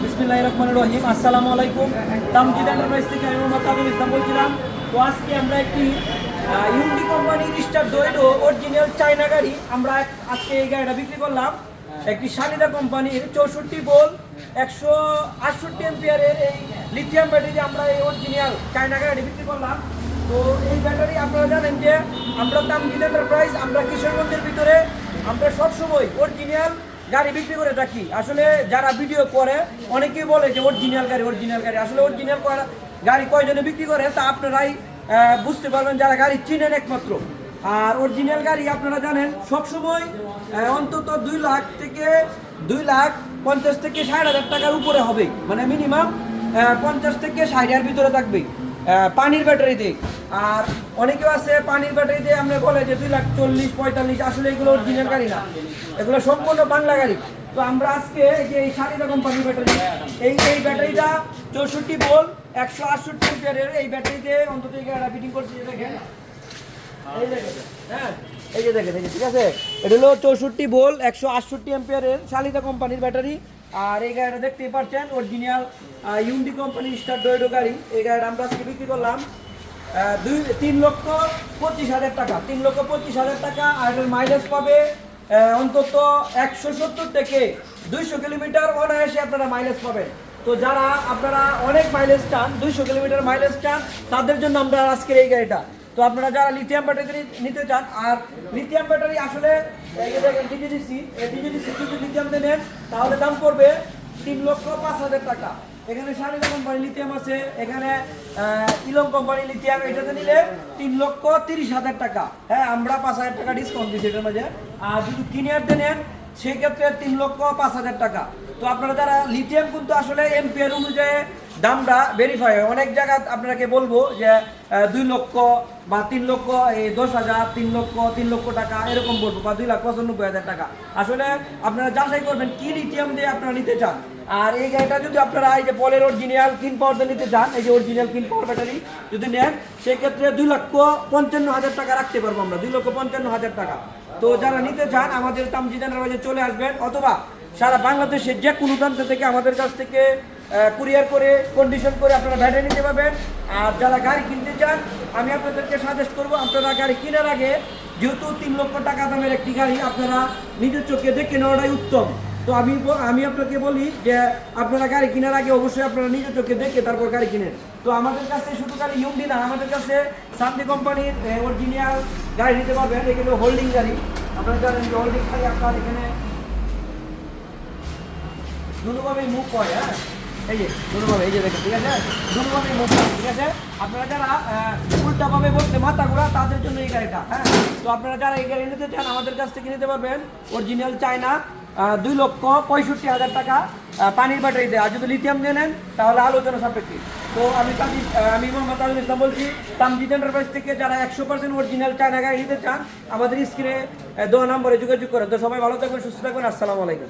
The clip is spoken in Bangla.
বিসমিল্লাহির রহমানির রহিম আসসালামু আলাইকুম তামজিদ এন্টারপ্রাইজ থেকে আমি মোহাম্মদ ইসলাম বলছিলাম তো আজকে আমরা একটি ইউন্ডি কোম্পানির স্টার দৈডো অরিজিনাল চায়না গাড়ি আমরা আজকে এই গাড়িটা বিক্রি করলাম। একটি শালিদা কোম্পানির চৌষট্টি বোল একশো আটষট্টি এম্পিয়ারের এই লিথিয়াম ব্যাটারি আমরা এই অরিজিনাল চায়না গাড়ি বিক্রি করলাম। তো এই ব্যাটারি আপনারা জানেন যে আমরা তামজিদ এন্টারপ্রাইজ আমরা কিশোরগঞ্জের ভিতরে আমরা সবসময় অরিজিনাল গাড়ি বিক্রি করে থাকি আসলে যারা ভিডিও করে, অনেকেই বলে যে অরিজিনাল গাড়ি অরিজিনাল গাড়ি। আসলে অরিজিনাল গাড়ি কয়জনে বিক্রি করে, তা আপনারাই বুঝতে পারবেন যারা গাড়ি চিনেন একমাত্র। আর অরিজিনাল গাড়ি আপনারা জানেন, সবসময় অন্তত দুই লাখ থেকে, দুই লাখ পঞ্চাশ থেকে ষাট হাজার টাকার উপরে হবে। মানে মিনিমাম পঞ্চাশ থেকে ষাট হাজার ভিতরে থাকবে পানির ব্যাটারিতে আর অনেকেও আছে পানির ব্যাটারিতে আমরা বলে যে দুই লাখ চল্লিশ, পঁয়তাল্লিশ, আসলে এগুলো অরিজিনাল গাড়ি না। এগুলো সম্পূর্ণ বাংলা গাড়ি। তো আমরা আজকে যে এই সারিদা কোম্পানির ব্যাটারি, এই এই ব্যাটারিটা চৌষট্টি বল একশো আটষট্টি এম্পিয়ারের এই ব্যাটারিতে অন্তত গাড়িটা ফিটিং করছি দেখেন। এই দেখেন হ্যাঁ এই যে ঠিক আছে? এটা হলো চৌষট্টি বোল একশো আটষট্টি এম্পিয়ারের শালিতা কোম্পানির ব্যাটারি। আর এই গাড়িটা দেখতেই পাচ্ছেন অরিজিনাল ইউন্ডি কোম্পানির স্টার ডোয়েডো গাড়ি। এই গাড়িটা আমরা আজকে বিক্রি করলাম দুই, তিন লক্ষ পঁচিশ হাজার টাকা। তিন লক্ষ পঁচিশ হাজার টাকা, আর এটার মাইলেজ পাবে অন্তত একশো সত্তর থেকে দুইশো কিলোমিটার অনায়াসে আপনারা মাইলেজ পাবেন। তো যারা আপনারা অনেক মাইলেজ চান, দুইশো কিলোমিটার মাইলেজ চান, তাদের জন্য আমরা আজকের এই গাড়িটা। তো আপনারা যারা লিথিয়াম ব্যাটারি নিতে চান, আর লিথিয়াম ব্যাটারি আসলে যদি লিথিয়াম নেন, তাহলে দাম পড়বে তিন লক্ষ পাঁচ হাজার টাকা। এখানে শালিদা কোম্পানি লিথিয়াম আছে, এখানে ইলং কোম্পানি লিথিয়াম এটাতে নিলে তিন লক্ষ তিরিশ হাজার টাকা। হ্যাঁ আমরা পাঁচ হাজার টাকা ডিসকাউন্ট দিচ্ছি এটার মাঝে। আর যদি তিন ইয়ারতে নেন, সেক্ষেত্রে তিন লক্ষ পাঁচ হাজার টাকা। তো আপনারা যারা লিথিয়াম কিন্তু আসলে এমপিআর অনুযায়ী দামটা ভেরিফাই হয়। অনেক জায়গা আপনাকে বলব যে দুই লক্ষ বা তিন লক্ষ, এই দশ হাজার, তিন লক্ষ তিন লক্ষ টাকা এরকম বলব বা দুই লাখ পঁচানব্বই হাজার টাকা। আসলে আপনারা যাচাই করবেন কি লিথিয়াম দিয়ে আপনারা নিতে চান। আর এই গাড়িটা যদি আপনারা এই যে পলের অরিজিনাল কিন পাওয়ারতে নিতে চান, এই যে অরিজিনাল কিন পাওয়ার ব্যাটারি যদি নেন, সেক্ষেত্রে দুই লক্ষ পঞ্চান্ন হাজার টাকা রাখতে পারব আমরা, দুই লক্ষ পঞ্চান্ন হাজার টাকা। তো যারা নিতে চান, আমাদের তামজিদানের বাজে চলে আসবেন অথবা সারা বাংলাদেশের যে কোনো প্রান্ত থেকে আমাদের কাছ থেকে কুরিয়ার করে কন্ডিশন করে আপনারা ব্যাটারি নিতে পারবেন। আর যারা গাড়ি কিনতে চান, আমি আপনাদেরকে সাজেস্ট করব, আপনারা গাড়ি কেনার আগে যেহেতু তিন লক্ষ টাকা দামের একটি গাড়ি আপনারা নিজের চোখে দেখে নেওয়াটাই উত্তম। তো আমি আমি আপনাকে বলি যে আপনারা গাড়ি কেনার আগে অবশ্যই আপনারা নিজের চোখে দেখে তারপর গাড়ি কিনেন। তো আমাদের কাছে শুধু গাড়ি ইউন্ডি না, আমাদের কাছে শান্তি কোম্পানির অরিজিনাল গাড়ি নিতে পারবেন। এগুলো হোল্ডিং গাড়ি। আপনারা জানেন হোল্ডিং গাড়ি আপনার এখানে দুটোভাবে মুভ হয় হ্যাঁ? এই যে, দুটোভাবে, এই যে দেখেন, ঠিক আছে? দুটোভাবে মুভ হয় ঠিক আছে? আপনারা যারা উল্টাভাবে বলতে মাথা ঘোরা, তাদের জন্য এই গাড়িটা হ্যাঁ? তো আপনারা যারা এই গাড়ি নিতে চান, আমাদের কাছ থেকে নিতে পারবেন। অরিজিনাল চায়না দুই লক্ষ পঁয়ষট্টি হাজার টাকা পানির ব্যাটারি দেয়। আর যদি লিথিয়াম দিয়ে নেন, তাহলে আলোচনা সাপেক্ষে। তো আমি তাজি আমি মোহাম্মদ তাজুল ইসলাম বলছি তামজিদ এন্টারপ্রাইজ থেকে যারা একশো পার্সেন্ট অরিজিনাল চায়না গাড়ি নিতে চান, আমাদের স্ক্রিনে দেওয়া নম্বরে যোগাযোগ করেন। তো সবাই ভালো থাকবেন, সুস্থ থাকবেন। আসসালামু আলাইকুম।